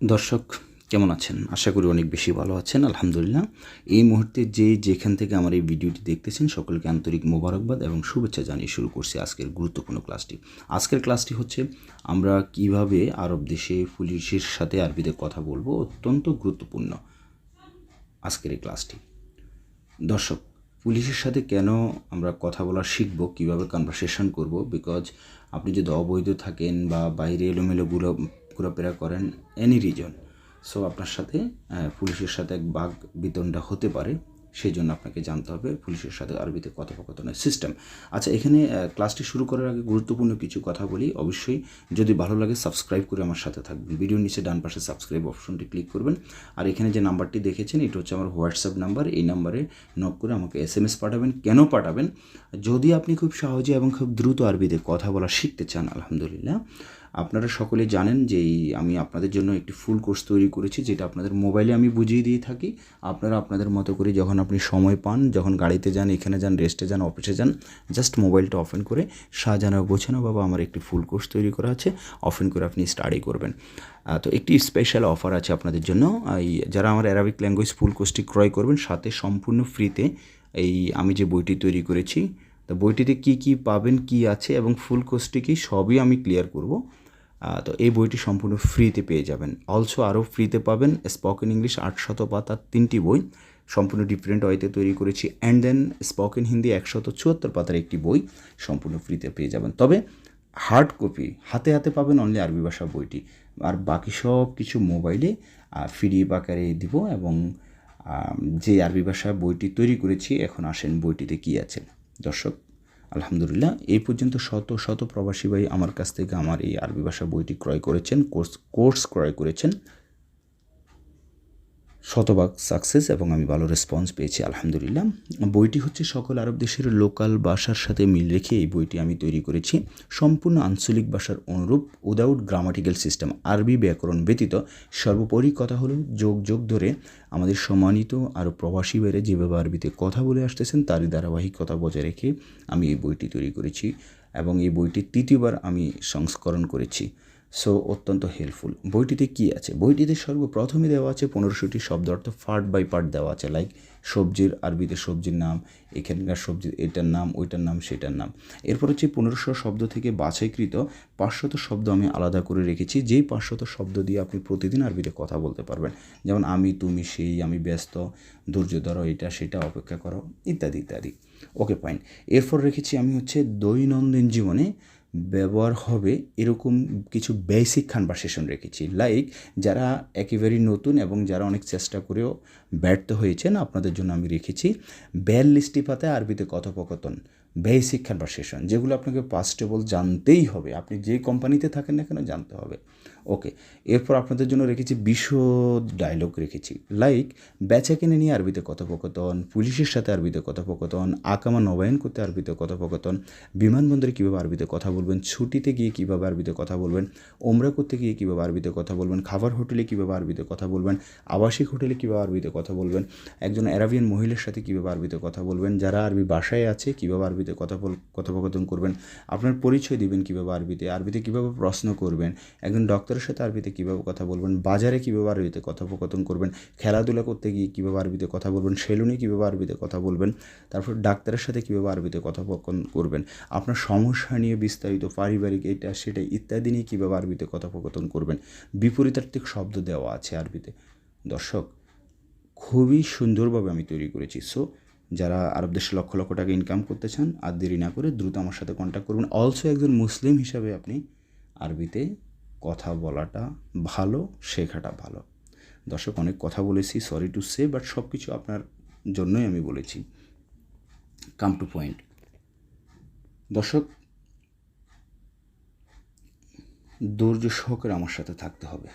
দর্শক, কেমন আছেন? আশা করি অনেক বেশি ভালো আছেন, আলহামদুলিল্লাহ। এই মুহূর্তে যে যেখান থেকে আমার এই ভিডিওটি দেখতেছেন, সকলকে আন্তরিক মোবারকবাদ এবং শুভেচ্ছা জানিয়ে শুরু করছি আজকের গুরুত্বপূর্ণ ক্লাসটি। আজকের ক্লাসটি হচ্ছে, আমরা কীভাবে আরব দেশে পুলিশের সাথে আরবিতে কথা বলব, অত্যন্ত গুরুত্বপূর্ণ আজকের এই ক্লাসটি। দর্শক, পুলিশের সাথে কেন আমরা কথা বলা শিখব, কীভাবে কনভারসেশন করব? বিকজ আপনি যদি অবৈধ থাকেন বা বাইরে এলোমেলো ঘুরা ঘোরাফেরা করেন এনি রিজন সো আপনার সাথে পুলিশের সাথে এক বাঘ বিতণ্ডা হতে পারে সেই জন্য আপনাকে জানতে হবে পুলিশের সাথে আরবিতে কথোপকথনের সিস্টেম আচ্ছা এখানে ক্লাসটি শুরু করার আগে গুরুত্বপূর্ণ কিছু কথা বলি। অবশ্যই, যদি ভালো লাগে সাবস্ক্রাইব করে আমার সাথে থাকবেন। ভিডিওর নিচে ডান পাশে সাবস্ক্রাইব অপশনটি ক্লিক করবেন। আর এখানে যে নাম্বারটি দেখেছেন, এটা হচ্ছে আমার হোয়াটসঅ্যাপ নাম্বার এই নাম্বারে নক করে আমাকে এস এম এস পাঠাবেন। কেন পাঠাবেন? যদি আপনি খুব সহজে এবং খুব দ্রুত আরবিতে কথা বলা শিখতে চান, আলহামদুলিল্লাহ আপনারা সকলে জানেন যে আমি আপনাদের জন্য একটি ফুল কোর্স তৈরি করেছি, যেটা আপনাদের মোবাইলে আমি বুঝিয়ে দিয়ে থাকি। আপনারা আপনাদের মতো করে যখন আপনি সময় পান, যখন গাড়িতে যান, এখানে যান, রেস্টে যান, অফিসে যান জাস্ট মোবাইলটা অফেন করে সাজানো, গোছানো বাবা আমার একটি ফুল কোর্স তৈরি করা আছে অফেন করে আপনি স্টাডি করবেন। তো একটি স্পেশাল অফার আছে আপনাদের জন্য। এই যারা আমার অ্যারাবিক ল্যাঙ্গুয়েজ ফুল কোর্সটি ক্রয় করবেন, সাথে সম্পূর্ণ ফ্রিতে এই আমি যে বইটি তৈরি করেছি, তো বইটিতে কি কি পাবেন, কি আছে এবং ফুল কোর্সটি কি, সবই আমি ক্লিয়ার করব। তো এই বইটি সম্পূর্ণ ফ্রিতে পেয়ে যাবেন। অলসো আরও ফ্রিতে পাবেন স্পোকেন ইংলিশ আটশত পাতার তিনটি বই। সম্পূর্ণ ডিফারেন্ট ওয়েতে তৈরি করেছি। অ্যান্ড দেন স্পোকেন হিন্দি একশত চুয়াত্তর পাতার একটি বই সম্পূর্ণ ফ্রিতে পেয়ে যাবেন। তবে হার্ড কপি হাতে হাতে পাবেন অনলি আরবি ভাষা বইটি। আর বাকি সব কিছু মোবাইলে ফিডিএফ বাকারে দিব এবং যে আরবি ভাষা বইটি তৈরি করেছি, এখন আসেন বইটিতে কি আছে। দর্শক আলহামদুলিল্লাহ, এই পর্যন্ত শত শত প্রবাসী ভাই আমার কাছ থেকে আমার এই আরবি ভাষা বইটি ক্রয় করেছেন, কোর্স কোর্স ক্রয় করেছেন। শতভাগ সাকসেস এবং আমি ভালো রেসপন্স পেয়েছি, আলহামদুলিল্লাহ। বইটি হচ্ছে সকল আরব দেশের লোকাল ভাষার সাথে মিল রেখে এই বইটি আমি তৈরি করেছি। সম্পূর্ণ আঞ্চলিক ভাষার অনুরূপ উইদাউট গ্রামাটিক্যাল সিস্টেম আরবি ব্যাকরণ ব্যতীত সর্বোপরি কথা হলো যোগ যোগ ধরে আমাদের সম্মানিত আরও প্রবাসী বাইরে যেভাবে আরবিতে কথা বলে আসতেছেন, তারই ধারাবাহিকতা বজায় রেখে আমি এই বইটি তৈরি করেছি এবং এই বইটি তৃতীয়বার আমি সংস্করণ করেছি। সো অত্যন্ত হেল্পফুল বইটিতে কি আছে? বইটিতে সর্বপ্রথমে দেওয়া আছে পনেরোশোটি শব্দ অর্থ পার্ট বাই পার্ট দেওয়া আছে লাইক সবজির আরবিতে সবজির নাম, এখানকার সবজির এটার নাম, ওইটার নাম, সেটার নাম। এরপর হচ্ছে পনেরোশো শব্দ থেকে বাছাইকৃত পাঁচশত শব্দ আমি আলাদা করে রেখেছি, যেই পাঁচশত শব্দ দিয়ে আপনি প্রতিদিন আরবিতে কথা বলতে পারবেন। যেমন, আমি, তুমি, সেই, আমি ব্যস্ত, ধৈর্য ধরো, এটা, সেটা, অপেক্ষা করো, ইত্যাদি ইত্যাদি। ওকে ফাইন এরপর রেখেছি আমি হচ্ছে দৈনন্দিন জীবনে ব্যবহার হবে এরকম কিছু বেসিক কনভারসেশন রেখেছি। লাইক যারা একেবারেই নতুন এবং যারা অনেক চেষ্টা করেও ব্যর্থ হয়েছেন, আপনাদের জন্য আমি রেখেছি বিয়াল্লিশটি পাতায় আরবিতে কথোপকথন বেসিক কনভারসেশন যেগুলো আপনাকে পাস্টেবল জানতেই হবে। আপনি যে কোম্পানিতে থাকেন না কেন জানতে হবে। ওকে এরপর আপনাদের জন্য রেখেছি বিশদ ডায়লগ রেখেছি। লাইক বেচা কিনে নিয়ে আরবিতে কথোপকথন, পুলিশের সাথে আরবিতে কথোপকথন, আকামা নবায়ন করতে আরবিতে কথোপকথন, বিমানবন্দরে কীভাবে আরবিতে কথা বলবেন, ছুটিতে গিয়ে কীভাবে আরবিতে কথা বলবেন, ওমরা করতে গিয়ে কীভাবে আরবিতে কথা বলবেন, খাবার হোটেলে কীভাবে আরবিতে কথা বলবেন, আবাসিক হোটেলে কীভাবে আরবিতে কথা বলবেন, একজন অ্যারাবিয়ান মহিলার সাথে কীভাবে আরবিতে কথা বলবেন, যারা আরবি বাসায় আছে কীভাবে আরবিতে কথা কথোপকথন করবেন, আপনার পরিচয় দিবেন কীভাবে আরবিতে আরবিতে কীভাবে প্রশ্ন করবেন, একজন ডক্টরের সাথে আরবিতে কীভাবে কথা বলবেন? বাজারে কীভাবে আরবিতে কথোপকথন করবেন? খেলাধুলা করতে গিয়ে কীভাবে আরবিতে কথা বলবেন? সেলুনে কীভাবে আরবিতে কথা বলবেন? তারপর ডাক্তারের সাথে কীভাবে আরবিতে কথোপকথন করবেন? আপনার সমস্যা নিয়ে বিস্তারিত, পারিবারিক এটা, সেটা ইত্যাদি নিয়ে কীভাবে আরবিতে কথোপকথন করবেন? বিপরীতার্থিক শব্দ দেওয়া আছে আরবিতে। দর্শক, খুবই সুন্দরভাবে আমি তৈরি করেছি। সো যারা আরব দেশে লক্ষ লক্ষ টাকা ইনকাম করতে চান, আর দেরি না করে দ্রুত আমার সাথে কন্ট্যাক্ট করবেন। অলসো একজন মুসলিম হিসাবে আপনি আরবিতে কথা বলাটা ভালো, শেখাটা ভালো। দর্শক, অনেক কথা বলেছি সরি টু সে বাট সব কিছু আপনার জন্যই আমি বলেছি। কাম টু পয়েন্ট দর্শক, ধৈর্য সহকারে আমার সাথে থাকতে হবে।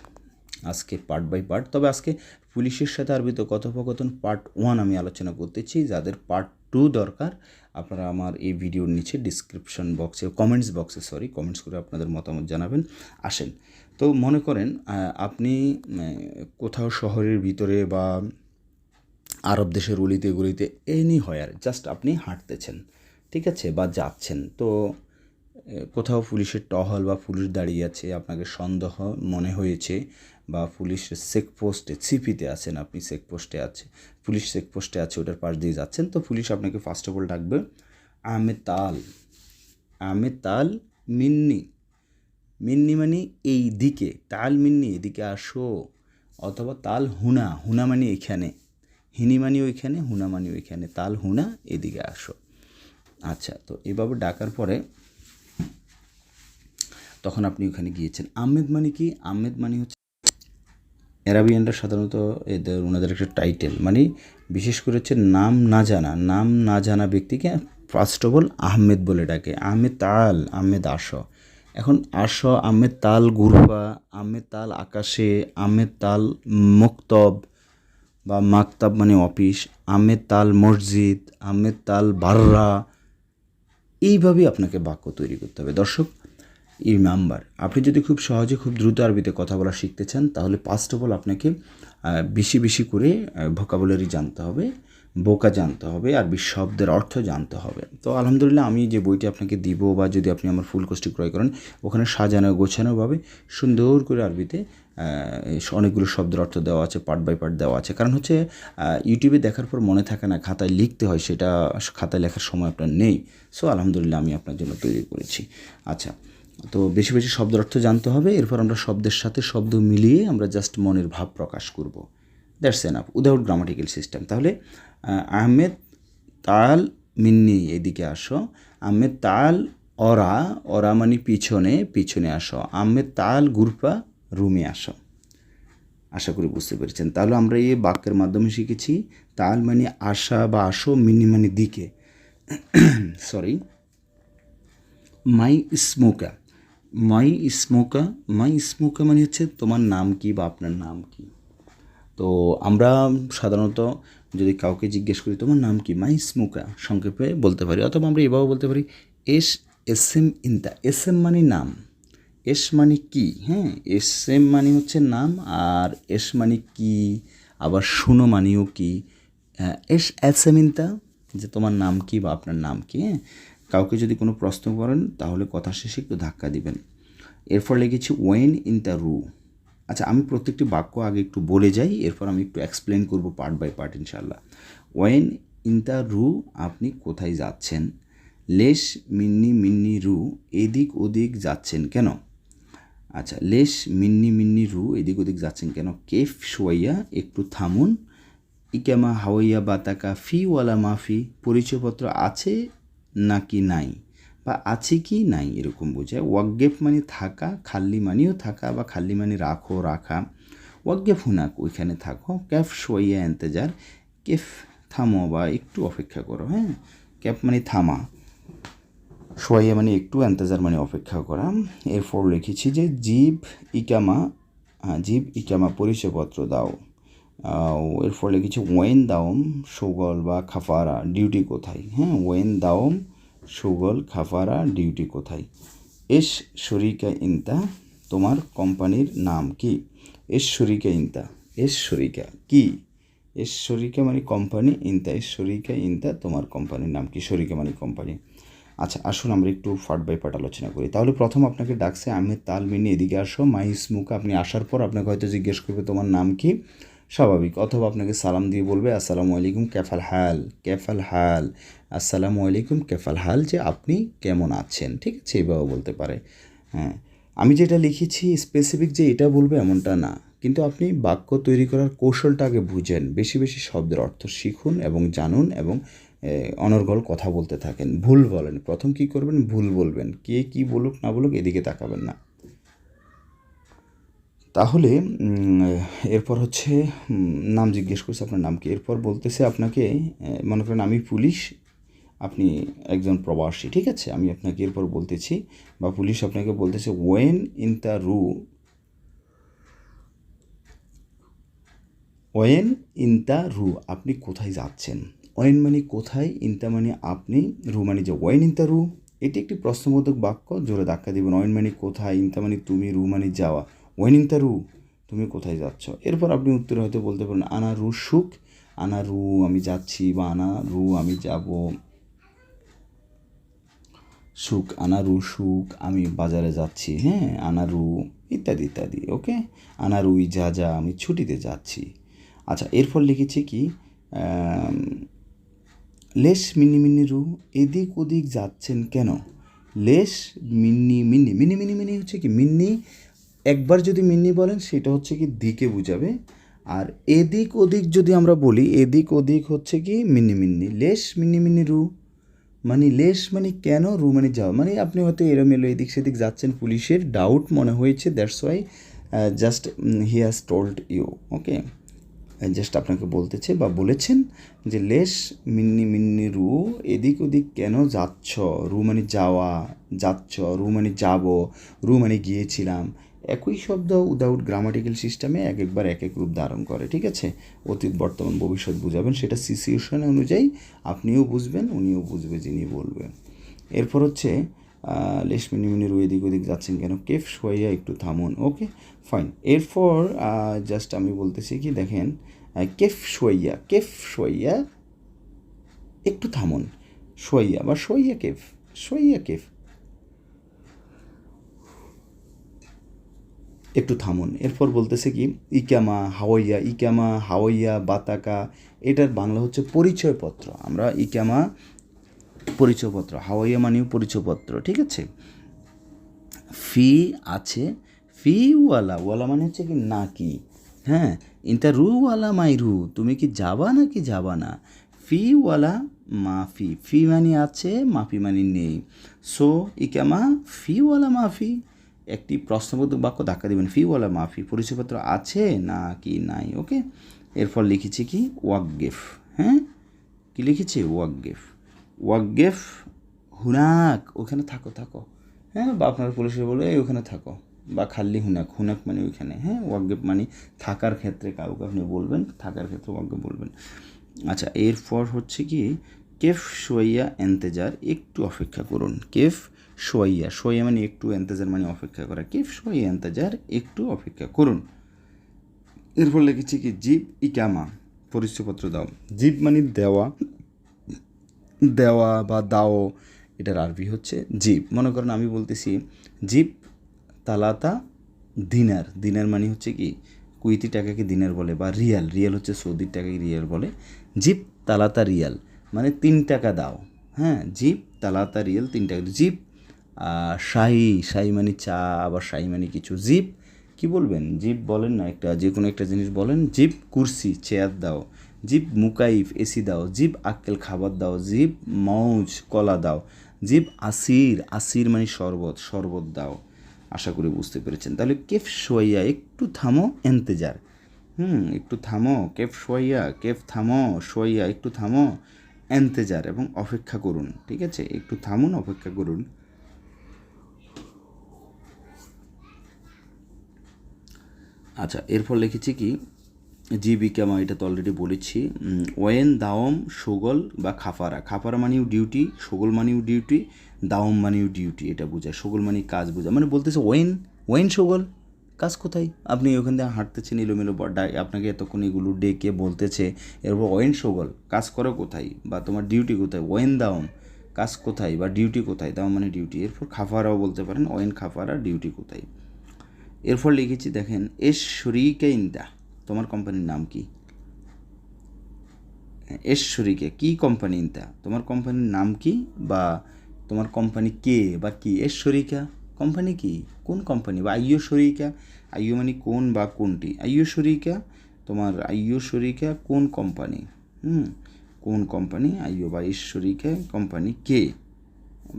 আজকে পার্ট বাই পার্ট তবে আজকে পুলিশের সাথে আরবিতে কথোপকথন পার্ট ওয়ান আমি আলোচনা করতেছি যাদের পার্ট টু দরকার, আপনারা আমার এই ভিডিওর নিচে ডিসক্রিপশন বক্সে কমেন্টস বক্সে সরি কমেন্টস করে আপনাদের মতামত জানাবেন, আসেন। তো মনে করেন আপনি কোথাও শহরের ভিতরে বা আরব দেশের অলিতে গলিতে এনি হয় আর জাস্ট আপনি হাঁটতেছেন, ঠিক আছে, বা যাচ্ছেন, তো কোথাও পুলিশের টহল বা পুলিশ দাঁড়িয়ে আছে, আপনাকে সন্দেহ মনে হয়েছে বা পুলিশের চেকপোস্টে সিপিতে আছেন আপনি চেকপোস্টে আছে, পুলিশ চেকপোস্টে আছে, ওটার পাশ দিয়ে যাচ্ছেন, তো পুলিশ আপনাকে ফার্স্ট অফ অল ডাকবে আমে তাল আমে তাল মিন্নি মিন্নি মানে এই দিকে, তাল মিন্নি এদিকে আসো, অথবা তাল হুনা হুনা মানে এখানে, হিনি মানে ওইখানে, হুনা মানে ওইখানে, তাল হুনা এদিকে আসো। আচ্ছা তো এভাবে ডাকার পরে তখন আপনি ওখানে গিয়েছেন। আহমেদ মানে কি? আহমেদ মানে হচ্ছে অ্যারাবিয়ানরা সাধারণত এদের, ওনাদের একটা টাইটেল মানে বিশেষ করে হচ্ছে নাম না জানা, নাম না জানা ব্যক্তিকে ফার্স্ট অফ অল আহমেদ বলে ডাকে। আহমেদ তাল, আহমেদ আস এখন আস আহমেদ তাল গুরফা আহমেদ তাল আকাশে, আহমেদ তাল মুক্তব বা মাকতাব মানে অফিস, আহমেদ তাল মসজিদ, আহমেদ তাল বাররা। এইভাবেই আপনাকে বাক্য তৈরি করতে হবে। দর্শক রিমেম্বার আপনি যদি খুব সহজে, খুব দ্রুত আরবিতে কথা বলা শিখতে চান, তাহলে ফার্স্ট অফ অল আপনাকে বেশি বেশি করে ভোকাবুলারি জানতে হবে, বোকা জানতে হবে, আরবি শব্দের অর্থ জানতে হবে। তো আলহামদুলিল্লাহ আমি যে বইটি আপনাকে দিব বা যদি আপনি আমার ফুল কোর্সটি ক্রয় করেন, ওখানে সাজানো গোছানোভাবে সুন্দর করে আরবিতে অনেকগুলো শব্দের অর্থ দেওয়া আছে পার্ট বাই পার্ট দেওয়া আছে। কারণ হচ্ছে ইউটিউবে দেখার পর মনে থাকে না, খাতায় লিখতে হয়, সেটা খাতায় লেখার সময় আপনার নেই। সো আলহামদুলিল্লাহ আমি আপনার জন্য তৈরি করেছি। আচ্ছা তো বেশি বেশি শব্দের অর্থ জানতে হবে। এরপর আমরা শব্দের সাথে শব্দ মিলিয়ে আমরা জাস্ট মনের ভাব প্রকাশ করব। That's enough without grammatical system তাহলে আহ, আহমেদ তাল মিন্নি এদিকে আসো। আহমেদ তাল অরা অরা মানে পিছনে পিছনে আসো। আহমেদ তাল গুরপা রুমে আসো। আশা করি বুঝতে পেরেছেন। তাহলে আমরা এই বাক্যের মাধ্যমে শিখেছি তাল মানে আশা বা আসো মিনি মানে দিকে। সরি মাই স্মোকা মাই স্মোকা মাই স্মোকা মানে হচ্ছে তোমার নাম কি বা আপনার নাম কি? তো আমরা সাধারণত যদি কাউকে জিজ্ঞেস করি, তোমার নাম কি? মাই স্মোকা সংক্ষেপে বলতে পারি, অথবা আমরা এভাবে বলতে পারি, এস এস এম ইনতা। এস এম মানে নাম। এস মানে কি? হ্যাঁ এস এম মানে হচ্ছে নাম, আর এস মানে কি? আবার শুনো মানেও কি? এস এস এম ইনতা, যে তোমার নাম কি বা আপনার নাম কি? হ্যাঁ কাউকে যদি কোনো প্রশ্ন করেন, তাহলে কথা শেষে একটু ধাক্কা দিবেন। এরপর লিখেছি ওয়েন ইন দ্য রু আচ্ছা আমি প্রত্যেকটি বাক্য আগে একটু বলে যাই, এরপর আমি একটু এক্সপ্লেন করব পার্ট বাই পার্ট ইনশাল্লাহ ওয়েন ইন দ্য রু আপনি কোথায় যাচ্ছেন? লেশ মিন্নি মিন্নি রু, এদিক ওদিক যাচ্ছেন কেন? আচ্ছা লেশ মিন্নি মিন্নি রু, এদিক ওদিক যাচ্ছেন কেন? কেফ শোয়াইয়া, একটু থামুন। ইকামা হাওয়াইয়া বাতাকা ফি ওয়ালা মাফি পরিচয়পত্র আছে নাকি নাই? বা আছে কি নাই এরকম বোঝায়। ওয়াকগেফ মানে থাকা খাল্লি মানেও থাকা বা খাল্লি মানে রাখো, রাখা। ওয়াকগেফ হুনাক, ওইখানে থাকো। ক্যাফ শোয়াইয়া এন্তেজার কেফ থামো বা একটু অপেক্ষা করো হ্যাঁ? ক্যাফ মানে থামা। সোয়াইয়া মানে একটু এন্তেজার মানে অপেক্ষা করা। এরপর লিখেছি যে, জীব ইকামা জীব ইকামা পরিচয়পত্র দাও। আহ, ফলে লিখেছি ওয়েন দাওম সুগল বা খাফারা ডিউটি কোথায়? হ্যাঁ ওয়েন দাওম সুগল খাফারা ডিউটি কোথায়? এস শরিকা ইনতা তোমার কোম্পানির নাম কি? এস শরিকা ইনতা এস শরিকা কি? এস শরিকা মানে কোম্পানি ইনতা এস শরিকা ইনতা তোমার কোম্পানির নাম কি? শরিকা মানে কোম্পানি। আচ্ছা আসুন আমরা একটু পার্ট বাই পার্ট আলোচনা করি। তাহলে প্রথম আপনাকে ডাকছে আমি তাল মিনি এদিকে আসো। মাই স্মুক আপনি আসার পর আপনাকে হয়তো জিজ্ঞেস করবে তোমার নাম কি? স্বাভাবিক। অথবা আপনাকে সালাম দিয়ে বলবে, আসসালামু আলাইকুম, কেফাল হাল কেফাল হাল, আসসালামু আলাইকুম, কেফাল হাল, যে আপনি কেমন আছেন? ঠিক আছে, এভাবে বলতে পারে। হ্যাঁ আমি যেটা লিখেছি স্পেসিফিক যে এটা বলবে এমনটা না। কিন্তু আপনি বাক্য তৈরি করার কৌশলটা আগে বুঝেন, বেশি বেশি শব্দের অর্থ শিখুন এবং জানুন এবং অনর্গল কথা বলতে থাকেন। ভুল বলেন। প্রথম কি করবেন? ভুল বলবেন। কে কি বলুক না বলুক এদিকে তাকাবেন না। তাহলে এরপর হচ্ছে নাম জিজ্ঞেস করছে আপনার নাম কি এরপর বলতেছে আপনাকে মনে করেন আমি পুলিশ, আপনি একজন প্রবাসী, ঠিক আছে? আমি আপনাকে এরপর বলতেছি, বা পুলিশ আপনাকে বলতেছে ওয়েন ইন দ্য রু ওয়েন ইন দ্য রু আপনি কোথায় যাচ্ছেন? ওয়েন মানে কোথায় ইনতা মানে আপনি রু মানে যে ওয়েন ইন দ্য রু এটি একটি প্রশ্নবোধক বাক্য, জোরে ধাক্কা দিবেন। ওয়েন মানে কোথায় ইনতা মানে তুমি রু মানে যাওয়া। ওয়েন ইন রু তুমি কোথায় যাচ্ছ? এরপর আপনি উত্তরে হয়তো বলতে পারেন, আনা রু সুখ, আনা রু আমি যাচ্ছি বা আনা রু আমি যাব সুখ আনারু সুখ আমি বাজারে যাচ্ছি। হ্যাঁ আনারু ইত্যাদি ইত্যাদি, ওকে? আনারুই যা যা আমি ছুটিতে যাচ্ছি। আচ্ছা এরপর লিখেছি কি লেশ মিনি মিনি রু, এদিক ওদিক যাচ্ছেন কেন? লেশ মিন্নি মিন্নি মিনি মিনি মিনি হচ্ছে কি, মিন্নি একবার যদি মিন্নি বলেন, সেটা হচ্ছে কি দিকে বুঝাবে। আর এদিক ওদিক যদি আমরা বলি, এদিক ওদিক হচ্ছে কি মিন্নি মিন্নি। লেশ মিন্নি মিন্নি রু। মানে লেশ মানে কেন রু মানে যাও। মানে আপনি হয়তো এলোমেলো এদিক সেদিক যাচ্ছেন, পুলিশের ডাউট মনে হয়েছে that's why just he has told you okay just আপনাকে বলতেছে বা বলেছেন যে লেশ মিন্নি মিন্নি রু, এদিক ওদিক কেন যাচ্ছ? রু মানে যাওয়া, যাচ্ছ, রু মানে যাব, রু মানে গিয়েছিলাম। একই শব্দ উইদাউট গ্রামাটিক্যাল সিস্টেমে এক একবার এক এক রূপ ধারণ করে ঠিক আছে? অতীত বর্তমান ভবিষ্যৎ বুঝাবেন সেটা সিচুয়েশন অনুযায়ী আপনিও বুঝবেন উনিও বুঝবে যিনি বলবেন। এরপর হচ্ছে আহ, লেশ মিনি মিনি এদিক ওদিক যাচ্ছেন কেন? কেফ শোয়াইয়া একটু থামুন ওকে ফাইন এরপর জাস্ট আমি বলতেছি কি দেখেন কেফ শোয়াইয়া কেফ শোয়াইয়া একটু থামুন। শোয়াইয়া বা শোয়াইয়া কেফ শোয়াইয়া কেফ। একটু থামুন। এরপর বলতেছে কি ইকামা হাওয়াইয়া ইকামা হাওয়াইয়া বাতাকা। এটার বাংলা হচ্ছে পরিচয়পত্র। আমরা ইকামা পরিচয়পত্র, হাওয়াইয়া মানেও পরিচয়পত্র, ঠিক আছে? ফি আছে ফি ওয়ালা ওয়ালা মানে হচ্ছে কি নাকি হ্যাঁ? ইন্টা রু ওয়ালা মাই রু তুমি কি যাবা নাকি যাবা না? ফি ওয়ালা মাফি, ফি মানে আছে, মাফি মানে নেই। সো ইকামা ফি ওয়ালা মাফি। একটি প্রশ্নবোধক বাক্য ধাক্কা দেবেন। ফি ওয়ালা মাফি, পরিচয়পত্র আছে না কি নাই? ওকে? এরপর লিখেছি কি? ওয়াকগেফ। হ্যাঁ? কি লিখেছি? ওয়াকগেফ। ওয়াকগেফ, হুনাক, ওখানে থাকো থাকো। হ্যাঁ? বা আপনার পুলিশে বলে "এই ওখানে থাকো। বা খাল্লি হুনাক হুনাক মানে ওইখানে। হ্যাঁ? ওয়াকগেফ মানে থাকার ক্ষেত্রে কাউকে আপনি বলবেন, থাকার ক্ষেত্রে ওয়াকগেফ বলবেন। আচ্ছা এরপর হচ্ছে কি, কেফ সোয়াইয়া এন্তেজার, একটু অপেক্ষা করুন। কেফ সোয়াইয়া সোয়াইয়া মানে একটু এন্তেজার মানে অপেক্ষা করা। কেফ সোয়াইয়া এন্তেজার, একটু অপেক্ষা করুন। এরপর লিখেছি কি জিপ ইকামা, পরিচয়পত্র দাও। জিপ মানে দেওয়া দেওয়া বা দাও, এটার আরবি হচ্ছে জিপ মনে করেন আমি বলতেছি জিপ তালাতা দিনার। দিনার মানে হচ্ছে কি? কুইতি টাকাকে দিনার বলে বা রিয়াল। রিয়াল হচ্ছে সৌদির টাকাকে রিয়াল বলে। জিপ তালাতা রিয়াল মানে তিন টাকা দাও। হ্যাঁ জিপ তালাতা রিয়াল, তিন টাকা। জিপ শাহি শাহি মানে চা, আবার শাহি মানে কিছু জিপ। কি বলবেন? জিপ বলেন না, একটা যে কোনো একটা জিনিস বলেন। জিপ কুরসি, চেয়ার দাও। জিপ মুকাইফ, এসি দাও। জিপ আক্কেল খাবার দাও। জিপ মৌজ, কলা দাও। জিপ আসির আসির মানে শরবত শরবত দাও। আশা করি বুঝতে পেরেছেন। তাহলে কেফ সোয়াইয়া একটু থামো এন্তেজার হুম, একটু থামো, কেফ সোয়াইয়া কেফ থামো সোয়াইয়া একটু থামো এন্তেজার এবং অপেক্ষা করুন, ঠিক আছে? একটু থামুন, অপেক্ষা করুন। আচ্ছা এরপর লিখেছি কি? জীবিকামা এটা তো অলরেডি বলেছি। ওয়েন, দাওম, সুগল বা খাফারা। খাফারা মানেও ডিউটি সুগল মানেও ডিউটি দাওম মানেও ডিউটি এটা বোঝায়। সুগল মানে কাজ বোঝায়। মানে বলতেছে ওয়েন ওয়েন সুগল, কাজ কোথায়? আপনি ওখান থেকে হাঁটতেছেন, এলোমেলো আপনাকে এতক্ষণ এগুলো ডেকে বলতেছে, এরপর ওয়েন সুগল, কাজ করো কোথায়? বা তোমার ডিউটি কোথায়? ওয়েন, দাওম, কাজ কোথায়? বা ডিউটি কোথায়? দাওম মানে ডিউটি এরপর খাফারাও বলতে পারেন, ওয়েন, খাফারা ডিউটি কোথায়? এরপর লিখেছি, দেখেন, এস শরিকে ইন্দা তোমার কোম্পানির নাম কি? এস শরিকে কি কোম্পানি ইনতা? তোমার কোম্পানির নাম কি বা তোমার কোম্পানি কে বা কি? এস শরিকা কোম্পানি কি? কোন কোম্পানি? বা আইয়ো শরিকা আইয়ো মানে কোন বা কোনটি? আইয়ো শরিকা তোমার আইয়ো শরিকা কোন কোম্পানি? হুম, কোন কোম্পানি? আইয়ো বা ঈশ্বরিকা কোম্পানি কে?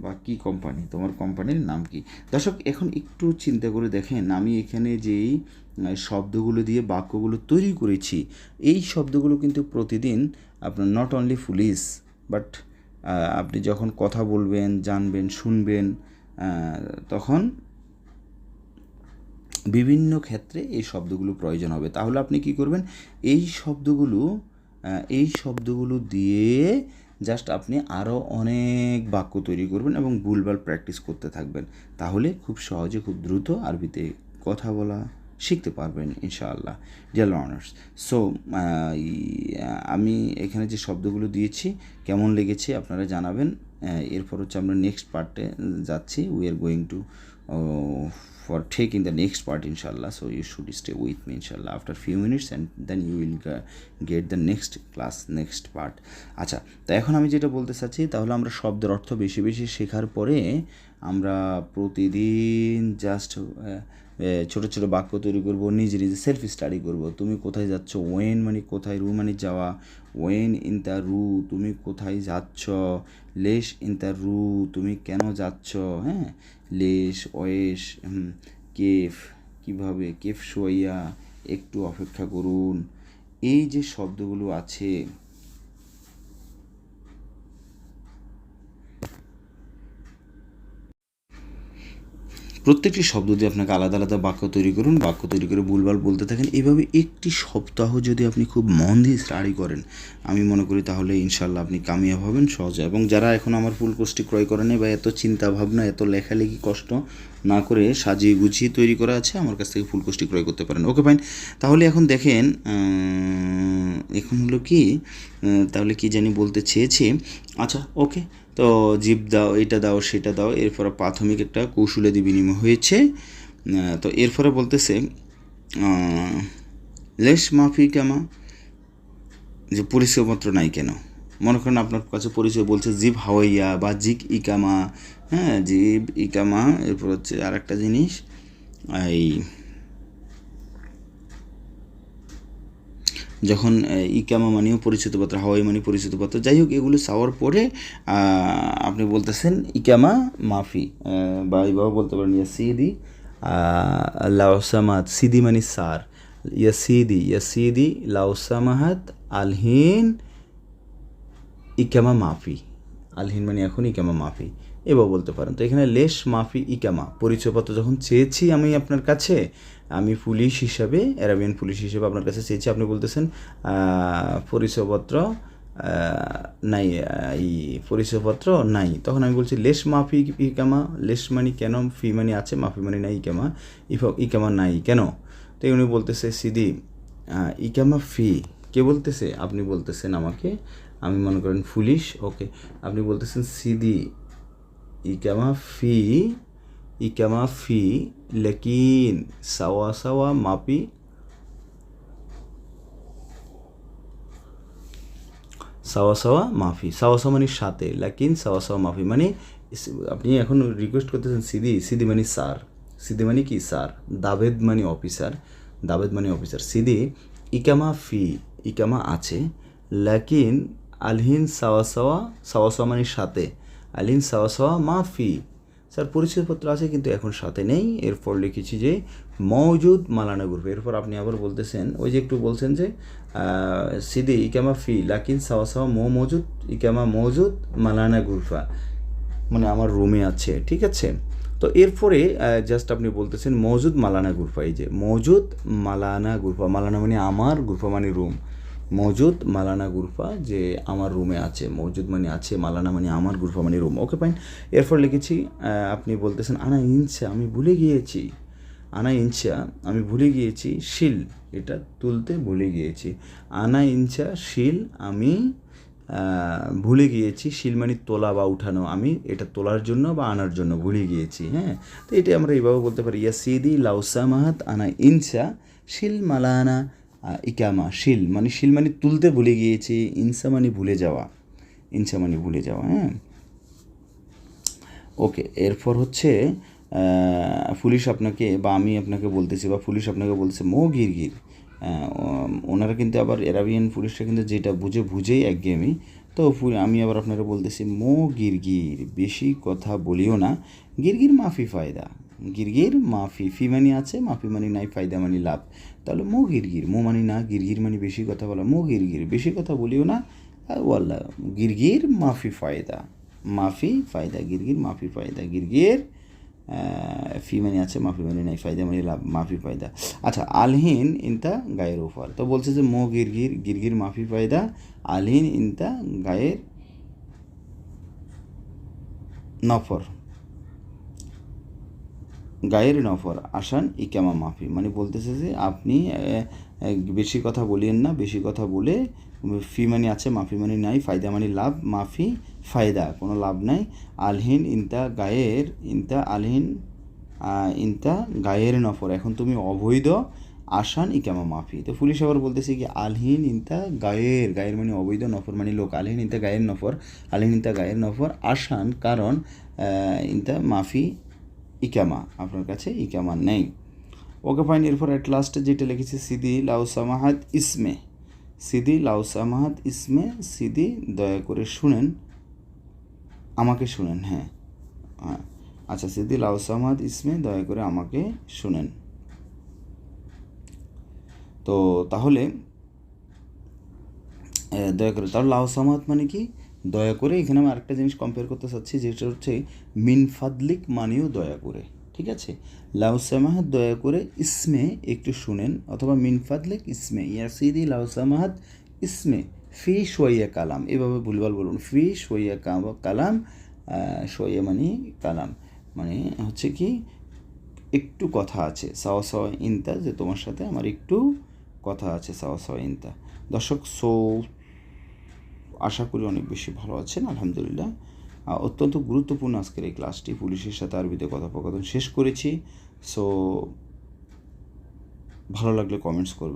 বা কী কোম্পানি তোমার কোম্পানির নাম কি? দর্শক, এখন একটু চিন্তা করে দেখেন, আমি এখানে যেই শব্দগুলো দিয়ে বাক্যগুলো তৈরি করেছি, এই শব্দগুলো কিন্তু প্রতিদিন আপনার নট অনলি পুলিশ বাট আপনি যখন কথা বলবেন, জানবেন, শুনবেন তখন বিভিন্ন ক্ষেত্রে এই শব্দগুলো প্রয়োজন হবে। তাহলে আপনি কি করবেন? এই শব্দগুলো এই শব্দগুলো দিয়ে জাস্ট আপনি আরও অনেক বাক্য তৈরি করবেন এবং ভুলভাল প্র্যাকটিস করতে থাকবেন। তাহলে খুব সহজে, খুব দ্রুত আরবিতে কথা বলা শিখতে পারবেন ইনশাআল্লাহ, ডিয়ার লার্নার্স। সো আমি এখানে যে শব্দগুলো দিয়েছি, কেমন লেগেছে আপনারা জানাবেন। এরপর হচ্ছে আমরা নেক্সট পার্টে যাচ্ছি। We are going to for taking the next part ইনশাল্লাহ so you should stay with me ইনশাল্লাহ after few minutes and then you will get the next class next part আচ্ছা তো এখন আমি যেটা বলতে চাচ্ছি, তাহলে আমরা শব্দের অর্থ বেশি বেশি শেখার পরে আমরা প্রতিদিন জাস্ট ছোটো ছোটো বাক্য তৈরি করব, নিজে নিজে সেলফ স্টাডি করব। তুমি কোথায় যাচ্ছ? ওয়েন মানে কোথায়? রু মানে যাওয়া। ওয়েন ইন দ্য রু তুমি কোথায় যাচ্ছ? লেশ ইন দ্য রু তুমি কেন যাচ্ছ? হ্যাঁ? লেশ ওয়েশ কেফ কীভাবে? কেফ শোয়াইয়া একটু অপেক্ষা করুন। এই যে শব্দগুলো আছে প্রত্যেকটি শব্দ দিয়ে আপনাকে আলাদা আলাদা বাক্য তৈরি করুন, বাক্য তৈরি করে ভুলভাল বলতে থাকেন। এভাবে একটি সপ্তাহ যদি আপনি খুব মন দিয়ে স্টাডি করেন, আমি মনে করি তাহলে ইনশাল্লাহ আপনি কামিয়াব হবেন সহজে। এবং যারা এখন আমার ফুল কোর্সটি ক্রয় করেনি বা এত চিন্তা ভাবনা, এত লেখালেখি কষ্ট না করে সাজিয়ে গুছিয়ে তৈরি করা আছে, আমার কাছ থেকে ফুল কোর্সটি ক্রয় করতে পারেন। ওকে ফাইন তাহলে এখন দেখেন এখন হলো কি তাহলে কি জানি বলতে চেয়েছি? আচ্ছা ওকে তো জিপ দাও, এটা দাও, সেটা দাও, এরপরে প্রাথমিক একটা কৌশলাদি বিনিময় হয়েছে। তো এরপরে বলতেছে লেশ মাফি কামা? যে পরিচয়পত্র নাই কেন? মনে করেন আপনার কাছে পরিচয় বলছে জিপ হাওয়াইয়া বা জিক ইকামা। হ্যাঁ জিপ ইকামা, এরপর হচ্ছে আর একটা জিনিস, এই যখন ইকামা মানেও পরিচিতপত্র হাওয়াই মানে পরিচিতপত্র যাই হোক, এগুলো চাওয়ার পরে আপনি বলতেছেন ইকামা মাফি বা এইভাবে বলতে পারেন ইয়া সিদি লাউসামাত সিদি মানে সার ইয়া সিদি ইয়া সিদি লাউসামাহাত আলহিন ইকামা মাফি, আলহিন মানে এখন ইকামা মাফি এবার বলতে পারেন। তো এখানে লেশ মাফি ইকামা পরিচয়পত্র যখন চেয়েছি আমি আপনার কাছে আমি পুলিশ হিসাবে অ্যারাবিয়ান পুলিশ হিসেবে আপনার কাছে চেয়েছি। আপনি বলতেছেন পরিচয়পত্র নাই এই পরিচয়পত্র নাই। তখন আমি বলছি, লেশ মাফি ইকামা, লেশ মানি কেন, ফি মানি আছে, মাফি মানি নাই ইকামা, ইফ, ইকামা নাই কেন? তো উনি বলতেছে, সিদি ইকামা ফি। কে বলতেছে? আপনি বলতেছেন আমাকে, আমি মনে করেন পুলিশ, ওকে। আপনি বলতেছেন, সিদি, ইকামা ফি ইকামা ফি লেকিন, সাওয়া সাওয়া মাপি। সাওয়া সাওয়া মাফি। সাওয়া সাওয়া মানে সাথে, লেকিন, সাওয়া সাওয়া মাফি। মানে আপনি এখন রিকোয়েস্ট করতেছেন সিদি সিদি মানে স্যার। সিদি মানে কি? স্যার। দাবেদ মানে অফিসার। দাবেদ মানে অফিসার। সিদি, ইকামা ফি, ইকামা আছে। লেকিন, আলহিন, সাওয়া সাওয়া সাওয়া সাওয়া মানে সাথে। আলহিন, সাওয়া সাওয়া মাফি। স্যার, পরিচয়পত্র আছে কিন্তু এখন সাথে নেই। এরপর লিখেছি যে মৌজুদ মালানা গ্রুপ। এরপর আপনি আবার বলতেছেন, ওই যে একটু বলছেন যে সিদি ইকামা ফি, লাকিন সাওয়া সাওয়া মো মজুদ ইকামা মজুদ মালানা গুরফা মানে আমার রুমে আছে, ঠিক আছে? তো এরপরে জাস্ট আপনি বলতেছেন মজুদ মালানা গুরফা এই যে মজুদ মালানা গুরফা মালানা মানে আমার গুরফা মানে রুম। মজুদ মালানা গুরফা যে আমার রুমে আছে, মজুদ মানে আছে, মালানা মানে আমার গুরফা মানে রুম। ওকে পাইন এরপর লিখেছি আপনি বলতেছেন, আনা ইনসা, আমি ভুলে গিয়েছি। আনা ইনচা আমি ভুলে গিয়েছি। শিল, এটা তুলতে ভুলে গিয়েছি। আনা ইনচা শিল, আমি ভুলে গিয়েছি। শিল মানে তোলা বা উঠানো, আমি এটা তোলার জন্য বা আনার জন্য ভুলে গিয়েছি। হ্যাঁ? তো এটা আমরা এইভাবে বলতে পারি। ইয়া সিদি লাউসা মাহাত আনা ইনসা, শিল মালানা। ইকামা শিল মানে শিল মানে তুলতে ভুলে গিয়েছি ইনসা মানে ভুলে যাওয়া ইনসা মানে ভুলে যাওয়া হ্যাঁ? ওকে এরপর হচ্ছে পুলিশ আপনাকে বা আমি আপনাকে বলতেছি বা পুলিশ আপনাকে বলছে মো গিরগির। আহ, ওনারা কিন্তু আবার এরাবিয়ান পুলিশরা কিন্তু যেটা বুঝে বুঝেই একঘেয়েমি। তো আমি আবার আপনাকে বলতেছি মো গিরগির বেশি কথা বলিও না। গিরগির মাফি ফায়দা। গিরগির মাফি ফি মানি আছে মাফি মানি নাই ফায়দা মানি লাভ। তাহলে মো গিরগির, মো মানি না, গিরগির মানে বেশি কথা বলা, মো গিরগির, বেশি কথা বলিও না। আর ওয়াল্লা, গিরগির মাফি ফায়দা মাফি ফায়দা, গিরগির মাফি ফায়দা, গিরগির ফি মানে আছে, মাফি মানে নাই, ফায়দা মানে লাভ, মাফি ফায়দা। আচ্ছা আলহিন ইনতা গায়ের ওফার। তো বলছে যে মো গিরগির গিরগির মাফি ফায়দা, আলহিন ইনতা গায়ের নফর। গায়ের নফর আসান ইকামা মাফি। মানে বলতেছে যে আপনি বেশি কথা বলিয়েন না, বেশি কথা বলে ফি মানে আছে, মাফি মানে নাই, ফায়দা মানে লাভ, মাফি ফায়দা, কোনো লাভ নাই। আলহিন ইনতা গায়ের, ইনতা আলহিন ইনতা গায়ের নফর। এখন তুমি অবৈধ আসান ইকামা মাফি। তো পুলিশ আবার বলতেছে কি, আলহিন ইনতা গায়ের গায়ের মানে অবৈধ, নফর মানে লোক। আলহিন ইনতা গায়ের নফর, আলহিন ইনতা গায়ের নফর আসান কারণ ইনতা মাফি ইকামা, আপনার কাছে ইকামা নেই। ওকে ফাইন এরপর অ্যাট লাস্টে যেটা লিখেছে, সিদি লাউসামাহাত ইসমে। সিদি লাউসামাহাত ইসমে, সিদি, দয়া করে শুনেন। আমাকে শুনেন হ্যাঁ। হ্যাঁ। আচ্ছা সিদি লাউসামাহাত ইসমে, দয়া করে আমাকে শুনেন। তো তাহলে দয়া করে তাহলে লাউসামাত মানে কি? দয়া করে এখানে আমি আরেকটা জিনিস কম্পেয়ার করতে চাচ্ছি, যেটা হচ্ছে মিনফাদলিক মানেও দয়া করে, ঠিক আছে? লাউসামাহাত দয়া করে ইসমে একটু শুনেন, অথবা মিনফাদলিক ইসমে, ইয়াসিদি লাউসামাহাত ইসমে, ফি শোয়া কালাম, এভাবে ভুলভাল বলুন, ফি শোয়া কালাম শোয়া মানে কালাম মানে হচ্ছে কি, একটু কথা আছে, সাওয়া সাওয়া ইনতা, যে তোমার সাথে আমার একটু কথা আছে, সাওয়া সাওয়া ইনতা। দর্শক, সো আশা করি অনেক বেশি ভালো আছেন, আলহামদুলিল্লাহ। অত্যন্ত গুরুত্বপূর্ণ আজকের এই ক্লাসটি। পুলিশের সাথে আরবিতে কথোপকথন শেষ করেছি। সো ভালো লাগলে কমেন্টস করবেন।